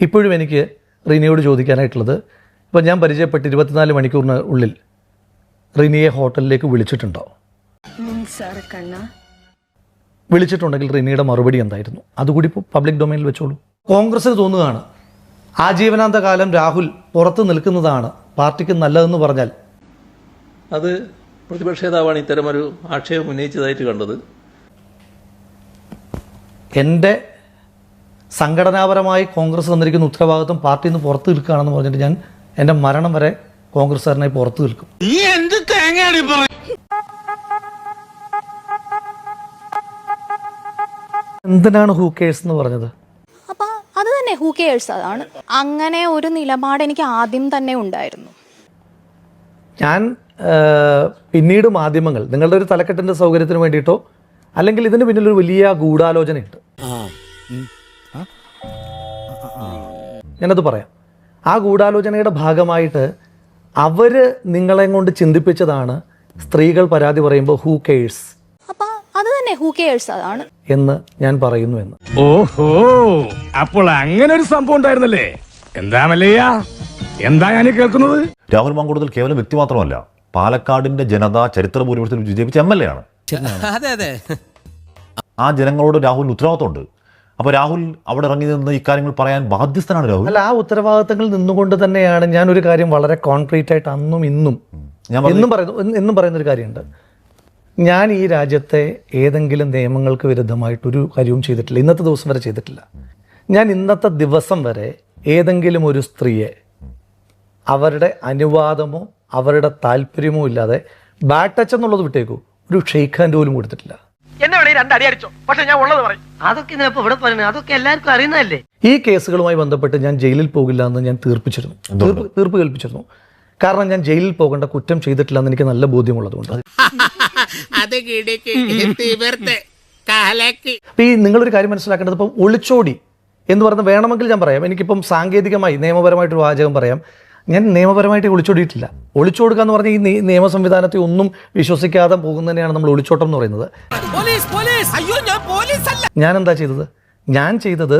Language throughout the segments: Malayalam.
ഇപ്പോഴും എനിക്ക് റിനിയോട് ചോദിക്കാനായിട്ടുള്ളത് ഇപ്പം ഞാൻ പരിചയപ്പെട്ട് ഇരുപത്തിനാല് മണിക്കൂറിന് ഉള്ളിൽ റിനിയെ ഹോട്ടലിലേക്ക് വിളിച്ചിട്ടുണ്ടോ? വിളിച്ചിട്ടുണ്ടെങ്കിൽ റിനിയുടെ മറുപടി എന്തായിരുന്നു? അതുകൂടി ഇപ്പോൾ പബ്ലിക് ഡൊമൈനിൽ വെച്ചോളൂ. കോൺഗ്രസ്സിന് തോന്നുകയാണ് ആജീവനാന്ത കാലം രാഹുൽ പുറത്ത് നിൽക്കുന്നതാണ് പാർട്ടിക്ക് നല്ലതെന്ന് പറഞ്ഞാൽ. അത് പ്രതിപക്ഷ നേതാവാണ് ഇത്തരമൊരു ആക്ഷേപം ഉന്നയിച്ചതായിട്ട് കണ്ടത്. എന്റെ സംഘടനാപരമായി കോൺഗ്രസ് തന്നിരിക്കുന്ന ഉത്തരവാദിത്വം പാർട്ടിയിൽ നിന്ന് പുറത്ത് നിൽക്കുകയാണെന്ന് പറഞ്ഞിട്ട് ഞാൻ എന്റെ മരണം വരെ കോൺഗ്രസ്സുകാരനായി പുറത്തു നിൽക്കും. എന്തിനാണ് ഹൂ കേഴ്സ് എന്ന് പറഞ്ഞത്? അപ്പൊ അത് തന്നെ ഹൂ അതാണ്. അങ്ങനെ ഒരു നിലപാട് എനിക്ക് ആദ്യം തന്നെ ഉണ്ടായിരുന്നു. ഞാൻ പിന്നീട് മാധ്യമങ്ങൾ നിങ്ങളുടെ ഒരു തലക്കെട്ടിന്റെ സൗകര്യത്തിന് വേണ്ടിയിട്ടോ അല്ലെങ്കിൽ ഇതിന് പിന്നിൽ ഒരു വലിയ ഗൂഢാലോചനയുണ്ട്. ഞാനത് പറയാം. ആ ഗൂഢാലോചനയുടെ ഭാഗമായിട്ട് അവർ നിങ്ങളെ കൊണ്ട് ചിന്തിപ്പിച്ചതാണ് സ്ത്രീകൾ പരാതി പറയുമ്പോൾ ഹൂ കെയേഴ്സ് അപ്പൊ അത് തന്നെ ഹൂ കെയേഴ്സ് അതാണ് എന്ന് ഞാൻ പറയുന്നു എന്ന്. ഓഹോ അപ്പോൾ അങ്ങനെ ഒരു സംഭവം ഉണ്ടായിരുന്നല്ലേ? എന്താ മല്ലയ്യ? എന്താ ഞാൻ കേൾക്കുന്നത്? രാഹുൽ മാങ്കൂടുതൽ കേവലം വ്യക്തി മാത്രമല്ല പാലക്കാടിന്റെ ജനത ചരിത്ര ഭൂരിപക്ഷത്തിൽ വിജയിപ്പിച്ച എം എൽ എ ആണ്. അതെ അതെ. ആ ജനങ്ങളോട് രാഹുലിന് ഉത്തരവാദിത്തമുണ്ട് അപ്പൊ രാഹുൽ അവിടെ ഇറങ്ങി നിന്ന് ഇക്കാര്യങ്ങൾ പറയാൻ ബാധ്യസ്ഥനാണ് രാഹുൽ? അല്ല ആ ഉത്തരവാദിത്തങ്ങളിൽ നിന്നുകൊണ്ട് തന്നെയാണ് ഞാൻ ഒരു കാര്യം വളരെ കോൺക്രീറ്റ് ആയിട്ട് അന്നും ഇന്നും ഞാൻ എന്നും പറയുന്നു എന്നും- പറയുന്ന പറയുന്നൊരു കാര്യമുണ്ട്. ഞാൻ ഈ രാജ്യത്തെ ഏതെങ്കിലും നിയമങ്ങൾക്ക് വിരുദ്ധമായിട്ടൊരു കാര്യവും ചെയ്തിട്ടില്ല. ഇന്നത്തെ ദിവസം വരെ ചെയ്തിട്ടില്ല. ഞാൻ ഇന്നത്തെ ദിവസം വരെ ഏതെങ്കിലും ഒരു സ്ത്രീയെ അവരുടെ അനുവാദമോ അവരുടെ താല്പര്യമോ ഇല്ലാതെ ബാറ്റ് ടച്ച് എന്നുള്ളത് വിട്ടേക്കൂ. ഒരു ഹാൻഡ് പോലും കൊടുത്തിട്ടില്ല. എന്നെ വേണേ രണ്ടടി അടിച്ചോ. പക്ഷെ ഞാൻ ഉള്ളത് പറയും. അതൊക്കെ ഇതിനപ്പോ ഇവിടെ പറയുന്നത് അതൊക്കെ എല്ലാവർക്കും അറിയുന്നതല്ലേ? ഈ കേസുകളുമായി ബന്ധപ്പെട്ട് ഞാൻ ജയിലിൽ പോകില്ല എന്ന് ഞാൻ തീർപ്പിച്ചിരുന്നു. തീർപ്പ് കേൾപ്പിച്ചിരുന്നു. കൽപ്പിച്ചിരുന്നു കാരണം ഞാൻ ജയിലിൽ പോകേണ്ട കുറ്റം ചെയ്തിട്ടില്ല എന്ന് എനിക്ക് നല്ല ബോധ്യമുള്ളതുകൊണ്ട് അത് ഈ നിങ്ങളൊരു കാര്യം മനസ്സിലാക്കേണ്ടത് ഇപ്പം ഒളിച്ചോടി എന്ന് പറഞ്ഞ് വേണമെങ്കിൽ ഞാൻ പറയാം. എനിക്കിപ്പം സാങ്കേതികമായി നിയമപരമായിട്ടൊരു വാചകം പറയാം. ഞാൻ നിയമപരമായിട്ട് ഒളിച്ചോടിയിട്ടില്ല. ഒളിച്ചോടുക എന്ന് പറഞ്ഞാൽ ഈ നിയമ സംവിധാനത്തെ ഒന്നും വിശ്വസിക്കാതെ പോകുന്നതിനെയാണ് നമ്മൾ ഒളിച്ചോട്ടം എന്ന് പറയുന്നത്. ഞാൻ എന്താ ചെയ്തത്? ഞാൻ ചെയ്തത്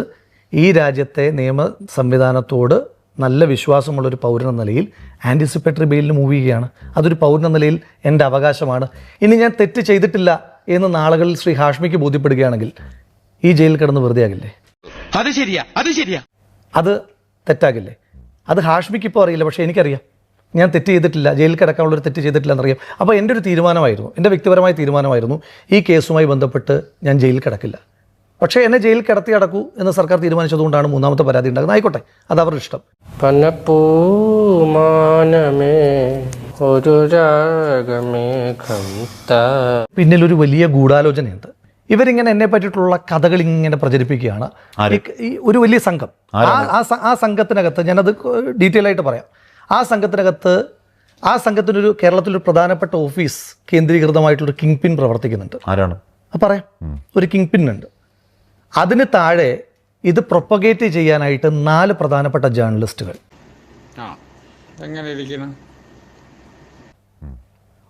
ഈ രാജ്യത്തെ നിയമ സംവിധാനത്തോട് നല്ല വിശ്വാസമുള്ള ഒരു പൗരൻ എന്ന നിലയിൽ ആന്റിസിപ്പേറ്ററി ബെയിലിന് മൂവ് ചെയ്യുകയാണ്. അതൊരു പൗരൻ എന്ന നിലയിൽ എന്റെ അവകാശമാണ്. ഇനി ഞാൻ തെറ്റ് ചെയ്തിട്ടില്ല എന്ന് നാളുകളിൽ ശ്രീ ഹാഷ്മിക്ക് ബോധ്യപ്പെടുകയാണെങ്കിൽ ഈ ജയിലിൽ കിടന്ന് വെറുതെ ആകില്ലേ? അത് ശരിയാ അത് ശരിയാ. അത് തെറ്റാകില്ലേ? അത് ഹാഷ്മിക്ക് ഇപ്പോൾ അറിയില്ല പക്ഷേ എനിക്കറിയാം. ഞാൻ തെറ്റ് ചെയ്തിട്ടില്ല ജയിലിൽ കിടക്കാനുള്ളൊരു തെറ്റ് ചെയ്തിട്ടില്ല എന്നറിയാം. അപ്പോൾ എന്റെ ഒരു തീരുമാനമായിരുന്നു എന്റെ വ്യക്തിപരമായ തീരുമാനമായിരുന്നു ഈ കേസുമായി ബന്ധപ്പെട്ട് ഞാൻ ജയിലിൽ കിടക്കില്ല. പക്ഷേ എന്നെ ജയിലിൽ കിടത്തി അടക്കൂ എന്ന് സർക്കാർ തീരുമാനിച്ചതുകൊണ്ടാണ് മൂന്നാമത്തെ പരാതി ഉണ്ടാകുന്നത് ആയിക്കോട്ടെ അത് അവരുടെ ഇഷ്ടം. പനപ്പൂമാനമേ ഒരു രാഗമേഘം പിന്നിലൊരു വലിയ ഗൂഢാലോചനയുണ്ട്. ഇവരിങ്ങനെ എന്നെ പറ്റിയിട്ടുള്ള കഥകൾ ഇങ്ങനെ പ്രചരിപ്പിക്കുകയാണ്. ഈ- ഒരു വലിയ സംഘം. ആ ആ സംഘത്തിനകത്ത് ഞാനത് ഡീറ്റെയിൽ ആയിട്ട് പറയാം. ആ സംഘത്തിനകത്ത് ആ സംഘത്തിനൊരു കേരളത്തിലൊരു പ്രധാനപ്പെട്ട ഓഫീസ് കേന്ദ്രീകൃതമായിട്ടുള്ളൊരു കിങ് പിൻ പ്രവർത്തിക്കുന്നുണ്ട്. ആരാണ്? അത് പറയാം. ഒരു കിങ് പിൻ ഉണ്ട്. അതിന് താഴെ ഇത് പ്രൊപ്പഗേറ്റ് ചെയ്യാനായിട്ട് നാല് പ്രധാനപ്പെട്ട ജേർണലിസ്റ്റുകൾ. എങ്ങനെ ഇരിക്കണം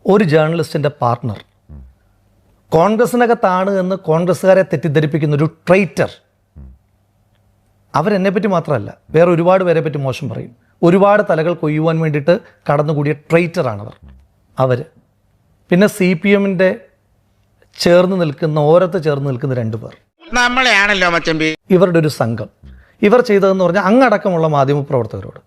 ഒരു ജേർണലിസ്റ്റിന്റെ പാർട്ട്ണർ കോൺഗ്രസിനകത്താണ് എന്ന് കോൺഗ്രസ്സുകാരെ തെറ്റിദ്ധരിപ്പിക്കുന്ന ഒരു ട്രൈറ്റർ അവരെന്നെ പറ്റി മാത്രമല്ല വേറെ ഒരുപാട് പേരെ പറ്റി മോശം പറയും. ഒരുപാട് തലകൾ കൊയ്യുവാൻ വേണ്ടിയിട്ട് കടന്നുകൂടിയ ട്രൈറ്ററാണവർ അവർ പിന്നെ സി പി എമ്മിന്റെ ചേർന്ന് നിൽക്കുന്ന ഓരത്ത് ചേർന്ന് നിൽക്കുന്ന രണ്ട് പേർ. നമ്മളെയാണല്ലോ മച്ചമ്പി. ഇവരുടെ ഒരു സംഘം. ഇവർ ചെയ്തതെന്ന് പറഞ്ഞാൽ അങ്ങടക്കമുള്ള മാധ്യമപ്രവർത്തകരോട്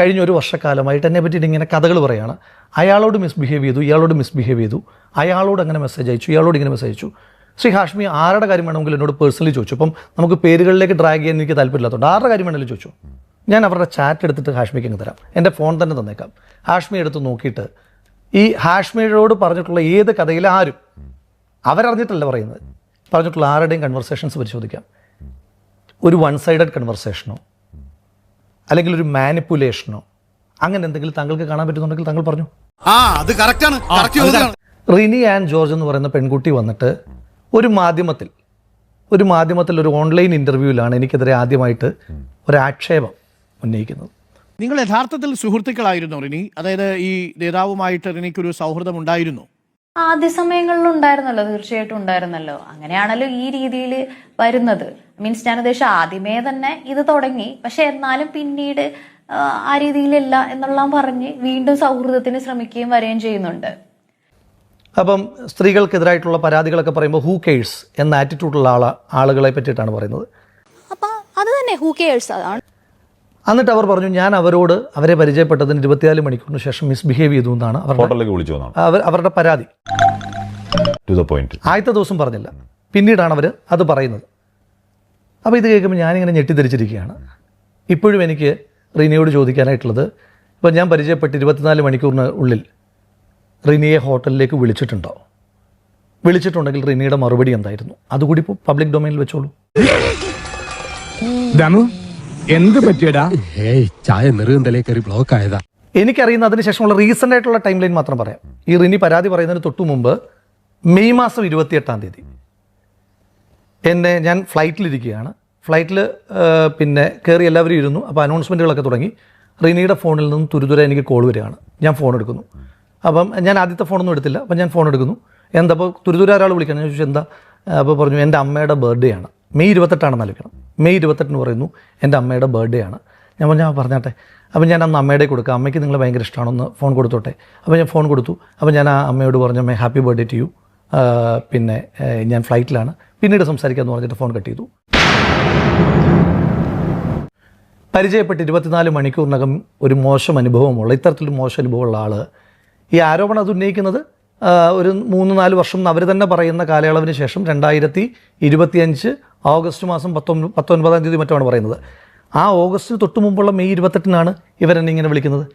കഴിഞ്ഞ ഒരു വർഷക്കാലമായിട്ട് എന്നെ പറ്റിയിട്ട് ഇങ്ങനെ കഥകൾ പറയുകയാണ് അയാളോട് മിസ്ബിഹേവ് ചെയ്തു ഇയാളോട് മിസ്ബിഹേവ് ചെയ്തു. അയാളോട് അങ്ങനെ മെസ്സേജ് അയച്ചു ഇയാളോട് ഇങ്ങനെ മെസ്സേജ് അയച്ചു. ശ്രീ ഹാഷ്മി ആരുടെ കാര്യം വേണമെങ്കിലും എന്നോട് പേഴ്സണലി ചോദിച്ചു. അപ്പം നമുക്ക് പേരുകളിലേക്ക് ഡ്രാഗ് ചെയ്യാൻ എനിക്ക് താല്പര്യമില്ലാത്തതുകൊണ്ട് ആരുടെ കാര്യം വേണമെങ്കിലും ചോദിച്ചു. ഞാൻ അവരുടെ ചാറ്റ് എടുത്തിട്ട് ഹാഷ്മിക്ക് അങ്ങ് തരാം. എന്റെ ഫോൺ തന്നെ തന്നേക്കാം. ഹാഷ്മി എടുത്ത് നോക്കിയിട്ട് ഈ ഹാഷ്മിയോട് പറഞ്ഞിട്ടുള്ള ഏത് കഥയിലെ ആരും അവരറിഞ്ഞിട്ടല്ല പറയുന്നത്. പറഞ്ഞിട്ടുള്ള ആരുടെയും കൺവെർസേഷൻസ് പരിശോധിക്കാം. ഒരു വൺ സൈഡഡ് കൺവെർസേഷനോ അല്ലെങ്കിൽ ഒരു മാനിപ്പുലേഷനോ അങ്ങനെ എന്തെങ്കിലും താങ്കൾക്ക് കാണാൻ പറ്റുന്നുണ്ടെങ്കിൽ താങ്കൾ പറഞ്ഞു. ആ അത് കറക്റ്റാണ്. ആണ് റിനി ആൻഡ് ജോർജ് എന്ന് പറയുന്ന പെൺകുട്ടി വന്നിട്ട് ഒരു മാധ്യമത്തിൽ ഒരു മാധ്യമത്തിൽ ഒരു ഓൺലൈൻ ഇന്റർവ്യൂവിലാണ് എനിക്കെതിരെ ആദ്യമായിട്ട് ഒരു ആക്ഷേപം ഉന്നയിക്കുന്നത്. നിങ്ങൾ യഥാർത്ഥത്തിൽ സുഹൃത്തുക്കളായിരുന്നു റിനി? അതായത് ഈ നേതാവുമായിട്ട് റിനിക്കൊരു സൗഹൃദം ഉണ്ടായിരുന്നു ആദ്യ സമയങ്ങളിൽ ഉണ്ടായിരുന്നല്ലോ തീർച്ചയായിട്ടും ഉണ്ടായിരുന്നല്ലോ. അങ്ങനെയാണല്ലോ ഈ രീതിയിൽ വരുന്നത്. മീൻസ് ഞാൻ ഉദ്ദേശിച്ച ആദ്യമേ തന്നെ ഇത് തുടങ്ങി. പക്ഷെ എന്നാലും പിന്നീട് ആ, രീതിയിലല്ല എന്നുള്ള പറഞ്ഞ് വീണ്ടും സൗഹൃദത്തിന് ശ്രമിക്കുകയും വരികയും ചെയ്യുന്നുണ്ട്. അപ്പം സ്ത്രീകൾക്കെതിരായിട്ടുള്ള പരാതികളൊക്കെ പറയുമ്പോൾ ഹൂ കേഴ്സ് എന്ന ആറ്റിറ്റ്യൂഡുള്ള ആളെ ആളുകളെ പറ്റിയിട്ടാണ് പറയുന്നത്. അപ്പൊ അത് തന്നെ ഹൂ കെയേഴ്സ് അതാണ്. എന്നിട്ട് അവർ പറഞ്ഞു ഞാൻ അവരോട് അവരെ പരിചയപ്പെട്ടതിന് ഇരുപത്തിനാല് മണിക്കൂറിന് ശേഷം മിസ്ബിഹേവ് ചെയ്തു എന്നാണ് അവരുടെ ഹോട്ടലിലേക്ക് വിളിച്ചു അവർ അവരുടെ പരാതി. ടു ദ പോയിന്റ് ആദ്യത്തെ ദിവസം പറഞ്ഞില്ല. പിന്നീടാണ് അവർ അത് പറയുന്നത്. അപ്പോൾ ഇത് കേൾക്കുമ്പോൾ ഞാനിങ്ങനെ ഞെട്ടിദ്ധരിച്ചിരിക്കുകയാണ് ഇപ്പോഴും എനിക്ക് റിനിയോട് ചോദിക്കാനായിട്ടുള്ളത് ഇപ്പോൾ ഞാൻ പരിചയപ്പെട്ട് ഇരുപത്തിനാല് മണിക്കൂറിന് ഉള്ളിൽ റിനിയെ ഹോട്ടലിലേക്ക് വിളിച്ചിട്ടുണ്ടോ? വിളിച്ചിട്ടുണ്ടെങ്കിൽ റിനിയുടെ മറുപടി എന്തായിരുന്നു? അതുകൂടി ഇപ്പോൾ പബ്ലിക് ഡൊമൈനിൽ വെച്ചോളൂ. എന്ത് പറ്റിയടാ? ഏയ് ചായ നെറുകന്തലേ കയറി ബ്ലോക്ക് ആയതാ. എനിക്കറിയുന്ന അതിനുശേഷമുള്ള റീസെന്റ് ആയിട്ടുള്ള ടൈം ലൈൻ മാത്രം പറയാം. ഈ റിനി പരാതി പറയുന്നതിന് തൊട്ടു മുമ്പ് മെയ് മാസം ഇരുപത്തിയെട്ടാം തീയതി. എന്നെ ഞാൻ ഫ്ലൈറ്റിലിരിക്കുകയാണ് ഫ്ലൈറ്റിൽ പിന്നെ കയറി എല്ലാവരും ഇരുന്നു. അപ്പോൾ അനൗൺസ്മെന്റുകളൊക്കെ തുടങ്ങി. റിനിയുടെ ഫോണിൽ നിന്നും തുരുതുര എനിക്ക് കോൾ വരികയാണ്. ഞാൻ ഫോൺ എടുക്കുന്നു. അപ്പം ഞാൻ ആദ്യത്തെ ഫോണൊന്നും എടുത്തില്ല. അപ്പം ഞാൻ ഫോൺ എടുക്കുന്നു. എന്താ അപ്പോൾ തുരുതുര ഒരാൾ വിളിക്കണം. ഞാൻ ചോദിച്ചു എന്താ? അപ്പോൾ പറഞ്ഞു എന്റെ അമ്മയുടെ ബർത്ത്ഡേ ആണ്. മെയ് ഇരുപത്തെട്ടാണെന്ന് ആലോചിക്കണം. മെയ് ഇരുപത്തെട്ടിന് പറയുന്നു എന്റെ അമ്മയുടെ ബർത്ത്ഡേ ആണ്. ഞാൻ ഞാൻ "ആ, പറഞ്ഞാട്ടെ. അപ്പം ഞാൻ അന്ന് അമ്മയുടെ കൊടുക്കാം. അമ്മയ്ക്ക് നിങ്ങളെ ഭയങ്കര ഇഷ്ടമാണെന്ന് ഫോൺ കൊടുത്തോട്ടെ. അപ്പോൾ ഞാൻ ഫോൺ കൊടുത്തു. അപ്പോൾ ഞാൻ ആ അമ്മയോട് പറഞ്ഞു അമ്മ ഹാപ്പി ബർത്ത്ഡേ ടു യു പിന്നെ ഞാൻ ഫ്ലൈറ്റിലാണ് പിന്നീട് സംസാരിക്കാമെന്ന് പറഞ്ഞിട്ട് ഫോൺ കട്ട് ചെയ്തു. പരിചയപ്പെട്ട് ഇരുപത്തിനാല് മണിക്കൂറിനകം ഒരു മോശം അനുഭവമുള്ള ഇത്തരത്തിലൊരു മോശം അനുഭവമുള്ള ആൾ ഈ ആരോപണം അത് ഉന്നയിക്കുന്നത്? ഒരു മൂന്ന് നാല് വർഷം അവർ തന്നെ പറയുന്ന കാലയളവിന് ശേഷം രണ്ടായിരത്തി ഇരുപത്തിയഞ്ച് ഓഗസ്റ്റ് മാസം പത്തൊമ്പത് പത്തൊൻപതാം തീയതി മറ്റുമാണ് പറയുന്നത്. ആ ഓഗസ്റ്റിന് തൊട്ട് മുമ്പുള്ള മെയ് ഇരുപത്തെട്ടിനാണ് ഇവരെന്നെ ഇങ്ങനെ വിളിക്കുന്നത്.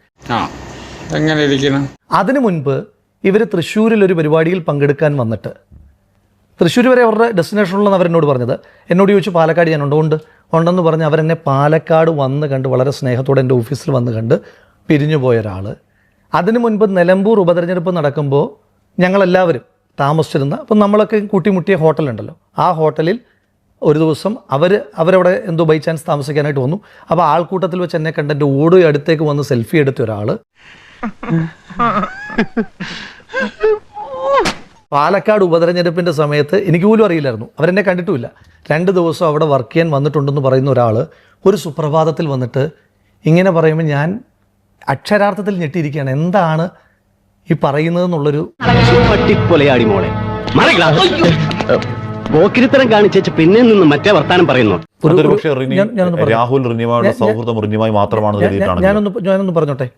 എങ്ങനെ ഇരിക്കണം അതിനു മുൻപ് ഇവർ തൃശ്ശൂരിൽ ഒരു പരിപാടിയിൽ പങ്കെടുക്കാൻ വന്നിട്ട്. തൃശ്ശൂർ വരെ അവരുടെ ഡെസ്റ്റിനേഷനിലെന്ന് അവരെന്നോട് പറഞ്ഞത്. എന്നോട് ചോദിച്ചു പാലക്കാട് ഞാൻ ഉണ്ടോ. ഉണ്ട് ഉണ്ടെന്ന് പറഞ്ഞ് അവരെന്നെ പാലക്കാട് വന്ന് കണ്ട് വളരെ സ്നേഹത്തോടെ എന്റെ ഓഫീസിൽ വന്ന് കണ്ട് പിരിഞ്ഞു പോയ ഒരാൾ അതിനു മുൻപ് നിലമ്പൂർ ഉപതെരഞ്ഞെടുപ്പ് നടക്കുമ്പോൾ ഞങ്ങളെല്ലാവരും താമസിച്ചിരുന്ന അപ്പം നമ്മളൊക്കെ കൂട്ടിമുട്ടിയ ഹോട്ടലുണ്ടല്ലോ. ആ ഹോട്ടലിൽ ഒരു ദിവസം അവർ അവരവിടെ എന്തോ ബൈ ചാൻസ് താമസിക്കാനായിട്ട് വന്നു. അപ്പോൾ ആൾക്കൂട്ടത്തിൽ വെച്ച് എന്നെ കണ്ട് എന്റെ ഓടി അടുത്തേക്ക് വന്ന് സെൽഫി എടുത്ത ഒരാൾ പാലക്കാട് ഉപതെരഞ്ഞെടുപ്പിന്റെ സമയത്ത് എനിക്ക് പോലും അറിയില്ലായിരുന്നു. അവരെന്നെ കണ്ടിട്ടുമില്ല. രണ്ട് ദിവസം അവിടെ വർക്ക് ചെയ്യാൻ വന്നിട്ടുണ്ടെന്ന് പറയുന്ന ഒരാൾ ഒരു സുപ്രഭാതത്തിൽ വന്നിട്ട് ഇങ്ങനെ പറയുമ്പോൾ ഞാൻ അക്ഷരാർത്ഥത്തിൽ ഞെട്ടിയിരിക്കുകയാണ്. എന്താണ് ഈ പറയുന്നത് എന്നുള്ളൊരു മോളെ. പോക്കിരിത്തരം കാണിച്ചേച്ച് പിന്നെ നിന്ന് മറ്റേ വർത്താനം പറയുന്നു. രാഹുൽ സൗഹൃദം റിനിയുമായി മാത്രമാണെന്ന് ഞാൻ- ഞാൻ- ഞാനൊന്ന് ഞാനൊന്ന് പറഞ്ഞോട്ടെ.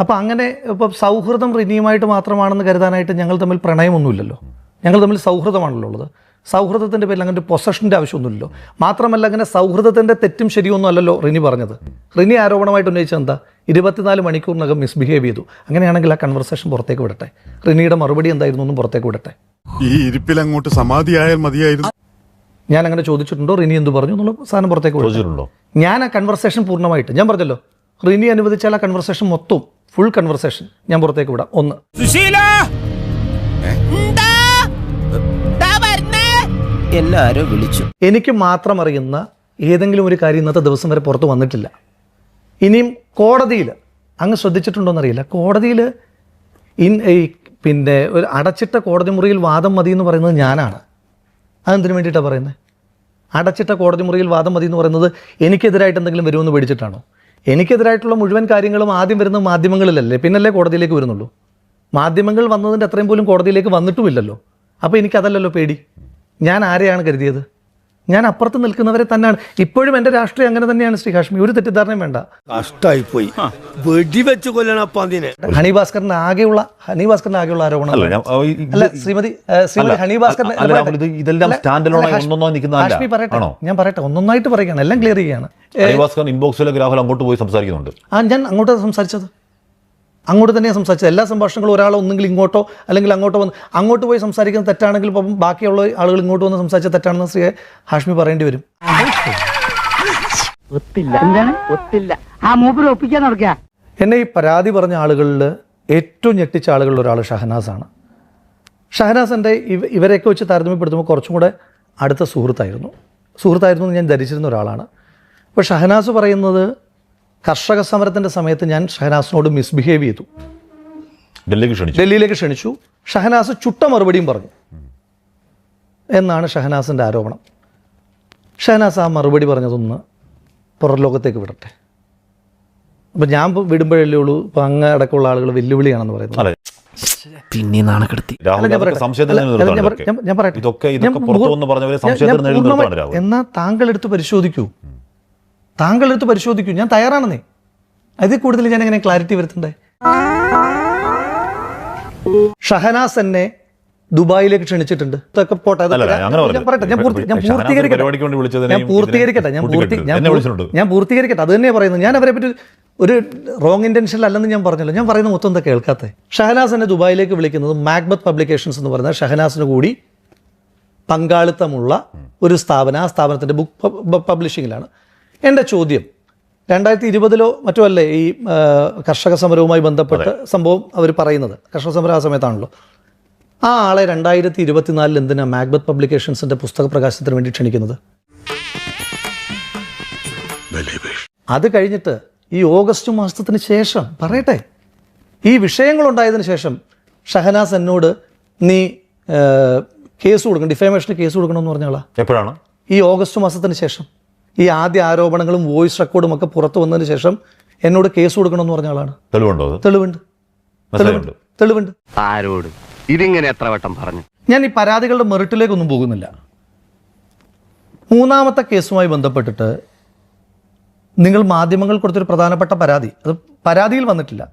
അപ്പൊ അങ്ങനെ ഇപ്പൊ സൗഹൃദം റിനിയുമായിട്ട് മാത്രമാണെന്ന് കരുതാനായിട്ട് ഞങ്ങൾ തമ്മിൽ പ്രണയമൊന്നുമില്ലല്ലോ. ഞങ്ങൾ തമ്മിൽ സൗഹൃദമാണല്ലോ ഉള്ളത്. സൗഹൃദത്തിന്റെ പേരിൽ അങ്ങനെ ഒരു പൊസഷന്റെ ആവശ്യമൊന്നുമില്ലല്ലോ. മാത്രമല്ല അങ്ങനെ സൗഹൃദത്തിന്റെ തെറ്റും ശരിയൊന്നും അല്ലല്ലോ റിനി പറഞ്ഞത്. റിനി ആരോപണമായിട്ട് ഉന്നയിച്ചത് എന്താ? ഇരുപത്തിനാല് മണിക്കൂറിനകം മിസ്ബിഹേവ് ചെയ്തു. അങ്ങനെയാണെങ്കിൽ ആ കൺവെർസേഷൻ പുറത്തേക്ക് വിടട്ടെ. റിനിയുടെ മറുപടി എന്തായിരുന്നു ഒന്നും പുറത്തേക്ക് വിടട്ടെ. ഈ ഇരിപ്പിൽ അങ്ങോട്ട് സമാധിയായാൽ മതിയായിരുന്നു. ഞാൻ അങ്ങനെ ചോദിച്ചിട്ടുണ്ടോ? റിനി എന്ത് പറഞ്ഞു എന്നുള്ള സാധനം പുറത്തേക്ക് വിളിച്ചിട്ടുണ്ടോ ഞാൻ ആ കൺവെർസേഷൻ പൂർണമായിട്ട് ഞാൻ പറഞ്ഞല്ലോ റിനി അനുവദിച്ചാൽ ആ കൺവെർസേഷൻ മൊത്തം ഫുൾ കൺവെർസേഷൻ ഞാൻ പുറത്തേക്ക് വിടാം. ഒന്ന്. സുശീല! എല്ലാരും വിളിച്ചു. എനിക്ക് മാത്രം അറിയുന്ന ഏതെങ്കിലും ഒരു കാര്യം ഇന്നത്തെ ദിവസം വരെ പുറത്ത് വന്നിട്ടില്ല. ഇനിയും കോടതിയിൽ അങ്ങ് ശ്രദ്ധിച്ചിട്ടുണ്ടോയെന്നറിയില്ല കോടതിയിൽ ഇൻ ഈ പിന്നെ ഒരു അടച്ചിട്ട കോടതി മുറിയിൽ വാദം മതി എന്ന് പറയുന്നത് ഞാനാണ്. അതെന്തിനു വേണ്ടിയിട്ടാണ് പറയുന്നത് അടച്ചിട്ട കോടതി മുറിയിൽ വാദം മതി എന്ന് പറയുന്നത് എനിക്കെതിരായിട്ട് എന്തെങ്കിലും വരുമെന്ന് പേടിച്ചിട്ടാണോ? എനിക്കെതിരായിട്ടുള്ള മുഴുവൻ കാര്യങ്ങളും ആദ്യം വരുന്ന മാധ്യമങ്ങളിലല്ലേ പിന്നല്ലേ കോടതിയിലേക്ക് വരുന്നുള്ളൂ? മാധ്യമങ്ങൾ വന്നതിന്റെ അത്രയും പോലും കോടതിയിലേക്ക് വന്നിട്ടുമില്ലല്ലോ. അപ്പോൾ എനിക്കതല്ലല്ലോ പേടി. ഞാൻ ആരെയാണ് കരുതിയത്? ഞാൻ അപ്പുറത്ത് നിൽക്കുന്നവരെ തന്നെയാണ്. ഇപ്പോഴും എന്റെ രാഷ്ട്രീയം അങ്ങനെ തന്നെയാണ് ശ്രീ ഹാഷ്മി. ഒരു തെറ്റിദ്ധാരണയും വേണ്ട. കഷ്ടായി പോയി വെടിവെച്ച് കൊല്ലണം അപ്പൊ അതിനെ. ഹണി ഭാസ്കറിന് ആകെയുള്ള ഹണി ഭാസ്കറിന് ആകെയുള്ള ആരോപണം. അല്ല ഞാൻ ഈ- ഇത് അല്ല ശ്രീമതി ശ്രീമതി അല്ല, ഹണി ഭാസ്കറിന് അല്ല, രാഹുൽ, ഇത് ഇതെല്ലാം stand alone ആയി ഒന്നൊന്നായി നിൽക്കുന്നതല്ല. ഹാഷ്മി പറയട്ടെ. ആണോ? ഞാൻ പറയട്ടെ. ഒന്നൊന്നായിട്ട് പറയുകയാണ്. എല്ലാം ക്ലിയർ ചെയ്യുകയാണ് ഇൻബോക്സിലെ ഇൻബോക്സിലേക്ക് രാഹുൽ അങ്ങോട്ട് പോയി സംസാരിക്കുന്നുണ്ട്. ആ ഞാൻ അങ്ങോട്ട് സംസാരിച്ചത്. അങ്ങോട്ട് തന്നെ സംസാരിച്ചത്. എല്ലാ സംഭാഷണങ്ങളും ഒരാൾ ഒന്നെങ്കിൽ ഇങ്ങോട്ടോ അല്ലെങ്കിൽ അങ്ങോട്ടോ വന്ന് അങ്ങോട്ട് പോയി സംസാരിക്കുന്ന തെറ്റാണെങ്കിൽ ഇപ്പം ബാക്കിയുള്ള ആളുകൾ ഇങ്ങോട്ട് വന്ന് സംസാരിച്ച തെറ്റാണെന്ന് ശ്രീ ഹാഷ്മി പറയേണ്ടി വരും. എന്നെ ഈ പരാതി പറഞ്ഞ ആളുകളിൽ ഏറ്റവും ഞെട്ടിച്ച ആളുകളിൽ ഒരാൾ ഷഹനാസാണ്. ഷഹനാസ് എന്റെ ഇവ ഇവരെയൊക്കെ വെച്ച് താരതമ്യപ്പെടുത്തുമ്പോൾ കുറച്ചും കൂടെ അടുത്ത സുഹൃത്തായിരുന്നു. സുഹൃത്തായിരുന്നു എന്ന് ഞാൻ ധരിച്ചിരുന്ന ഒരാളാണ്. അപ്പോൾ ഷഹനാസ് പറയുന്നത് കർഷക സമരത്തിന്റെ സമയത്ത് ഞാൻ ഷഹനാസിനോട് മിസ്ബിഹേവ് ചെയ്തു. ഡൽഹിക്ക് ക്ഷണിച്ചു. ഡൽഹിയിലേക്ക് ക്ഷണിച്ചു. ഷഹനാസ് ചുട്ട മറുപടിയും പറഞ്ഞു. എന്നാണ് ഷഹനാസിന്റെ ആരോപണം. ഷഹനാസ് ആ മറുപടി പറഞ്ഞതൊന്ന് പുറലോകത്തേക്ക് വിടട്ടെ. അപ്പം ഞാൻ വിടുമ്പോഴല്ലേ ഉള്ളൂ. ഇപ്പം അങ്ങ് അടക്കമുള്ള ആളുകൾ വെല്ലുവിളിയാണെന്ന് പറയുന്നത്. അല്ലെ പിന്നെ നാണക്കെടുത്തി. ഞാൻ പറയട്ടെ. എന്നാ താങ്കൾ എടുത്ത് പരിശോധിക്കൂ താങ്കൾ എടുത്ത് പരിശോധിക്കൂ. ഞാൻ തയ്യാറാണെന്നേ. അതിൽ കൂടുതൽ ഞാൻ എങ്ങനെ ക്ലാരിറ്റി വരുത്തണ്ടേ? ഷഹനാസ് എന്നെ ദുബായിലേക്ക് ക്ഷണിച്ചിട്ടുണ്ട്. ഇതൊക്കെ പോട്ടെ ഞാൻ- പറയട്ടെ ഞാൻ പൂർത്തീകരിക്കട്ടെ. ഞാൻ പൂർത്തീകരിക്കട്ടെ ഞാൻ ഞാൻ പൂർത്തീകരിക്കട്ടെ. അത് തന്നെയാണ് പറയുന്നത്. ഞാൻ അവരെ പറ്റി ഒരു റോങ് ഇന്റൻഷൻ അല്ലെന്ന് ഞാൻ പറഞ്ഞല്ലോ. ഞാൻ പറയുന്ന മൊത്തം എന്താ കേൾക്കാത്ത? ഷഹനാസ് എന്നെ ദുബായിലേക്ക് വിളിക്കുന്നത് മാഗ്ബത്ത് പബ്ലിക്കേഷൻസ് എന്ന് പറയുന്ന ഷഹനാസിന് കൂടി പങ്കാളിത്തമുള്ള ഒരു സ്ഥാപനം. ആ സ്ഥാപനത്തിന്റെ ബുക്ക് പബ്ലിഷിങ്ങിലാണ് എന്റെ ചോദ്യം. രണ്ടായിരത്തി ഇരുപതിലോ മറ്റോ അല്ലേ ഈ കർഷക സമരവുമായി ബന്ധപ്പെട്ട് സംഭവം അവർ പറയുന്നത്? കർഷക സമരം ആ സമയത്താണല്ലോ. ആ ആളെ രണ്ടായിരത്തി ഇരുപത്തിനാലിൽ എന്തിനാ മാക്ബത്ത് പബ്ലിക്കേഷൻസിന്റെ പുസ്തക പ്രകാശനത്തിന് വേണ്ടി ക്ഷണിക്കുന്നത്? അത് കഴിഞ്ഞിട്ട് ഈ ഓഗസ്റ്റ് മാസത്തിന് ശേഷം പറയട്ടെ ഈ വിഷയങ്ങളുണ്ടായതിനു ശേഷം ഷഹനാസ് എന്നോട് നീ കേസ് കൊടുക്കണം ഡിഫേമേഷന് കേസ് കൊടുക്കണമെന്ന് പറഞ്ഞാളാ എപ്പോഴാണ്? ഈ ഓഗസ്റ്റ് മാസത്തിന് ശേഷം. ഈ ആദ്യ ആരോപണങ്ങളും വോയിസ് റെക്കോർഡും ഒക്കെ പുറത്തു വന്നതിന് ശേഷം എന്നോട് കേസ് കൊടുക്കണമെന്ന് പറഞ്ഞ ആളാണ്. തെളിവുണ്ടോ തെളിവുണ്ട്. തെളിവുണ്ട്. തെളിവുണ്ട്. ആരോട്? ഇതിങ്ങനെ എത്ര വട്ടം പറഞ്ഞു? ഞാൻ ഈ പരാതികളുടെ മെറിറ്റിലേക്കൊന്നും പോകുന്നില്ല. മൂന്നാമത്തെ കേസുമായി ബന്ധപ്പെട്ടിട്ട് നിങ്ങൾ മാധ്യമങ്ങൾ കൊടുത്തൊരു പ്രധാനപ്പെട്ട പരാതി. അത് പരാതിയിൽ വന്നിട്ടില്ല.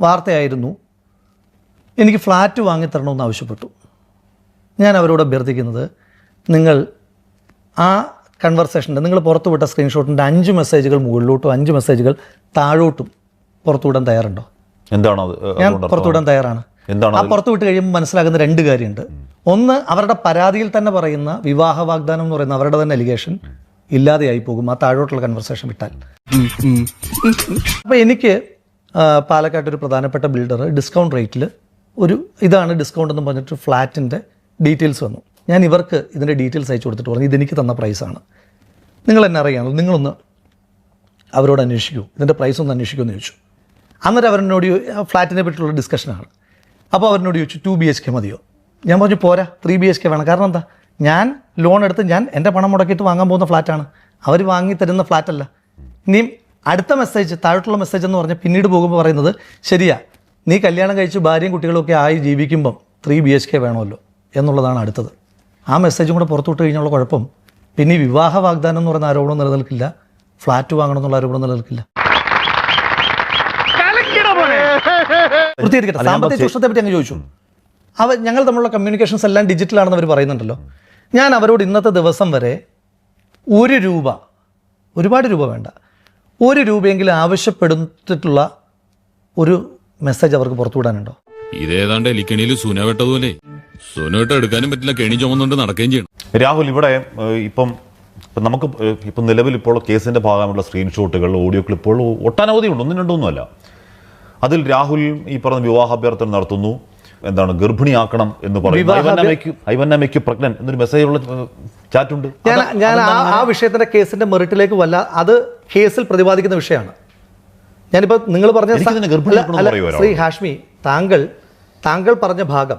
വാർത്തയായിരുന്നു. എനിക്ക് ഫ്ലാറ്റ് വാങ്ങിത്തരണമെന്ന് ആവശ്യപ്പെട്ടു. ഞാൻ അവരോട് അഭ്യർത്ഥിക്കുന്നത് നിങ്ങൾ ആ കൺവെർസേഷന്റെ നിങ്ങൾ പുറത്തുവിട്ട സ്ക്രീൻഷോട്ടിന്റെ അഞ്ച് മെസ്സേജുകൾ മുകളിലോട്ടും അഞ്ച് മെസ്സേജുകൾ താഴോട്ടും പുറത്തുവിടാൻ തയ്യാറുണ്ടോ? എന്താണോ അത്? ഞാൻ പുറത്തുവിടാൻ തയ്യാറാണ്. എന്താണ് ആ? പുറത്തു വിട്ട് കഴിയുമ്പോൾ മനസ്സിലാകുന്ന രണ്ട് കാര്യമുണ്ട്. ഒന്ന് അവരുടെ പരാതിയിൽ തന്നെ പറയുന്ന വിവാഹ വാഗ്ദാനം എന്ന് പറയുന്ന അവരുടെ തന്നെ അലിഗേഷൻ ഇല്ലാതെയായി പോകും. ആ താഴോട്ടുള്ള കൺവെർസേഷൻ വിട്ടാൽ. അപ്പോൾ എനിക്ക് പാലക്കാട്ടൊരു പാലക്കാട്ട് ഒരു പ്രധാനപ്പെട്ട ബിൽഡർ ഡിസ്കൗണ്ട് റേറ്റിൽ ഒരു ഇതാണ് ഡിസ്കൗണ്ട് എന്ന് പറഞ്ഞിട്ട് ഫ്ലാറ്റിന്റെ ഡീറ്റെയിൽസ് വന്നു. ഞാൻ ഇവർക്ക് ഇതിന്റെ ഡീറ്റെയിൽസ് അയച്ചു കൊടുത്തിട്ട് പറഞ്ഞു ഇതെനിക്ക് തന്ന പ്രൈസാണ്. നിങ്ങൾ എന്നെ അറിയാമല്ലോ നിങ്ങളൊന്ന് അവരോട് അന്വേഷിക്കൂ. ഇതിന്റെ പ്രൈസ് ഒന്ന് അന്വേഷിക്കുമെന്ന് ചോദിച്ചു. അന്നേരം അവരെന്നോട് ഫ്ലാറ്റിനെ പറ്റിയുള്ള ഡിസ്കഷനാണ്. അപ്പോൾ അവരെന്നോട് ചോദിച്ചു ടു ബി എച്ച് കെ മതിയോ? ഞാൻ പറഞ്ഞു പോരാ ത്രീ ബി എച്ച് കെ വേണം. കാരണം എന്താ? ഞാൻ ലോൺ എടുത്ത് ഞാൻ എന്റെ പണം മുടക്കിയിട്ട് വാങ്ങാൻ പോകുന്ന ഫ്ലാറ്റാണ്. അവർ വാങ്ങി തരുന്ന ഫ്ലാറ്റല്ല. ഇനിയും അടുത്ത മെസ്സേജ് താഴോട്ടുള്ള മെസ്സേജ് എന്ന് പറഞ്ഞാൽ പിന്നീട് പോകുമ്പോൾ പറയുന്നത് ശരിയാ നീ കല്യാണം കഴിച്ച് ഭാര്യയും കുട്ടികളൊക്കെ ആയി ജീവിക്കുമ്പം ത്രീ ബി എച്ച് കെ വേണമല്ലോ എന്നുള്ളതാണ് അടുത്തത്. ആ മെസ്സേജും കൂടെ പുറത്തുവിട്ട് കഴിഞ്ഞുള്ള കുഴപ്പം. പിന്നെ ഈ വിവാഹ വാഗ്ദാനം എന്ന് പറയുന്ന ആരോപണം നിലനിൽക്കില്ല. ഫ്ലാറ്റ് വാങ്ങണം എന്നുള്ള ആരോപണം നിലനിൽക്കില്ല. പൂർത്തീകരിക്കട്ടെ. സാമ്പത്തിക ചൂഷണത്തെ പറ്റി അങ്ങ് ചോദിച്ചു. അവ ഞങ്ങൾ തമ്മിലുള്ള കമ്മ്യൂണിക്കേഷൻസ് എല്ലാം ഡിജിറ്റൽ ആണെന്ന് അവർ പറയുന്നുണ്ടല്ലോ. ഞാൻ അവരോട് ഇന്നത്തെ ദിവസം വരെ ഒരു രൂപ ഒരുപാട് രൂപ വേണ്ട. ഒരു രൂപയെങ്കിലും ആവശ്യപ്പെടുത്തിട്ടുള്ള ഒരു മെസ്സേജ് അവർക്ക് പുറത്തുവിടാനുണ്ടോ? ഇതേതാണ്ട് എലിക്കണിയിൽ സുന വെട്ടതുപോലെ. സുന വെട്ട എടുക്കാനും പറ്റില്ല കെണി ചുമന്നുകൊണ്ട് നടക്കുകയും ചെയ്യണം. രാഹുൽ ഇവിടെ ഇപ്പം ഇപ്പം നമുക്ക് ഇപ്പം നിലവിൽ ഇപ്പോൾ കേസിന്റെ ഭാഗമായിട്ടുള്ള സ്ക്രീൻഷോട്ടുകൾ ഓഡിയോ ക്ലിപ്പുകൾ ഒട്ടനവധി ഉണ്ട്. ഒന്നും രണ്ടൊന്നുമല്ല അതിൽ രാഹുൽ ഈ പറഞ്ഞ വിവാഹാഭ്യർത്ഥന നടത്തുന്നു. എന്താണ് ഗർഭിണിയാക്കണം എന്ന് പറയുന്നു. പ്രഗ്നന്റ് എന്നൊരു മെസ്സേജുള്ള ചാറ്റ് ഉണ്ട് ഞാൻ ഞാൻ ആ വിഷയത്തിന്റെ കേസിന്റെ മെറിറ്റിലേക്ക് വല്ല അത് കേസിൽ പ്രതിപാദിക്കുന്ന വിഷയമാണ്. ഞാനിപ്പോൾ നിങ്ങൾ പറഞ്ഞ? ശ്രീ ഹാഷ്മി താങ്കൾ താങ്കൾ പറഞ്ഞ ഭാഗം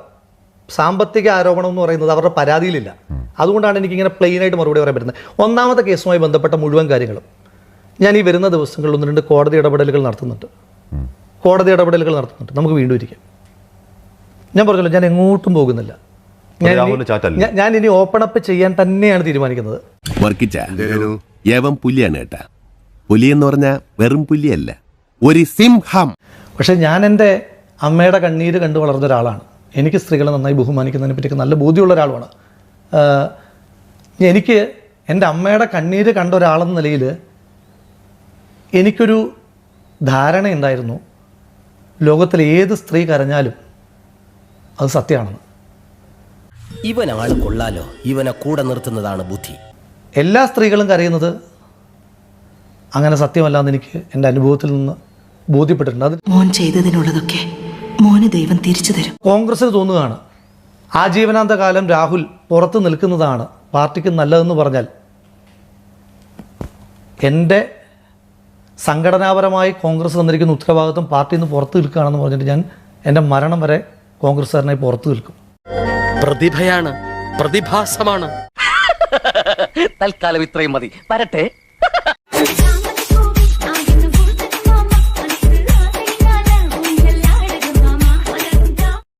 സാമ്പത്തിക ആരോപണം എന്ന് പറയുന്നത് അവരുടെ പരാതിയിലില്ല. അതുകൊണ്ടാണ് എനിക്കിങ്ങനെ പ്ലെയിൻ ആയിട്ട് മറുപടി പറയാൻ പറ്റുന്നത്. ഒന്നാമത്തെ കേസുമായി ബന്ധപ്പെട്ട മുഴുവൻ കാര്യങ്ങളും. ഞാൻ ഈ വരുന്ന ദിവസങ്ങളിൽ ഒന്ന് രണ്ട് കോടതി ഇടപെടലുകൾ നടത്തുന്നുണ്ട്. കോടതി ഇടപെടലുകൾ നടത്തുന്നുണ്ട്. നമുക്ക് വീണ്ടും ഇരിക്കാം. ഞാൻ പറഞ്ഞല്ലോ ഞാൻ എങ്ങോട്ടും പോകുന്നില്ല. ഞാൻ ഇനി- ഞാൻ- ഞാൻ ഇനി ഓപ്പൺ അപ്പ് ചെയ്യാൻ തന്നെയാണ് തീരുമാനിക്കുന്നത്. പുലിയാണ് കേട്ടാ പുലി എന്ന് പറഞ്ഞാൽ വെറും പുലിയല്ല ഒരു സിംഹം. പക്ഷേ ഞാൻ എന്റെ അമ്മയുടെ കണ്ണീര് കണ്ടു വളർന്ന ഒരാളാണ്. എനിക്ക് സ്ത്രീകളെ നന്നായി ബഹുമാനിക്കുന്നതിനെ പറ്റിയൊക്കെ നല്ല ബോധ്യമുള്ള ഒരാളുമാണ്. എനിക്ക് എന്റെ അമ്മയുടെ കണ്ണീര് കണ്ട ഒരാളെന്ന നിലയിൽ എനിക്കൊരു ധാരണയുണ്ടായിരുന്നു ലോകത്തിലെ ഏത് സ്ത്രീ കരഞ്ഞാലും അത് സത്യമാണെന്ന്. ഇവനാൾ കൊള്ളാലോ ഇവനെ കൂടെ നിർത്തുന്നതാണ് ബുദ്ധി. എല്ലാ സ്ത്രീകളും കരയുന്നത് അങ്ങനെ സത്യമല്ലാന്ന് എനിക്ക് എന്റെ അനുഭവത്തിൽ നിന്ന് ബോധ്യപ്പെട്ടിട്ടുണ്ട്. അത് മോൻ ചെയ്തതിനുള്ളതൊക്കെ മോന് ദൈവം തിരിച്ചു തരും. കോൺഗ്രസ്സിന് തോന്നുകയാണ് ആജീവനാന്ത കാലം രാഹുൽ പുറത്ത് നിൽക്കുന്നതാണ് പാർട്ടിക്ക് നല്ലതെന്ന് പറഞ്ഞാൽ. എന്റെ സംഘടനാപരമായി കോൺഗ്രസ് തന്നിരിക്കുന്ന ഉത്തരവാദിത്വം പാർട്ടിയിൽ നിന്ന് പുറത്ത് നിൽക്കുകയാണെന്ന് പറഞ്ഞിട്ട് ഞാൻ എന്റെ മരണം വരെ കോൺഗ്രസ്സുകാരനായി പുറത്തു നിൽക്കും. പ്രതിഭയാണ് പ്രതിഭാസമാണ്. തൽക്കാലം ഇത്രയും മതി. വരട്ടെ.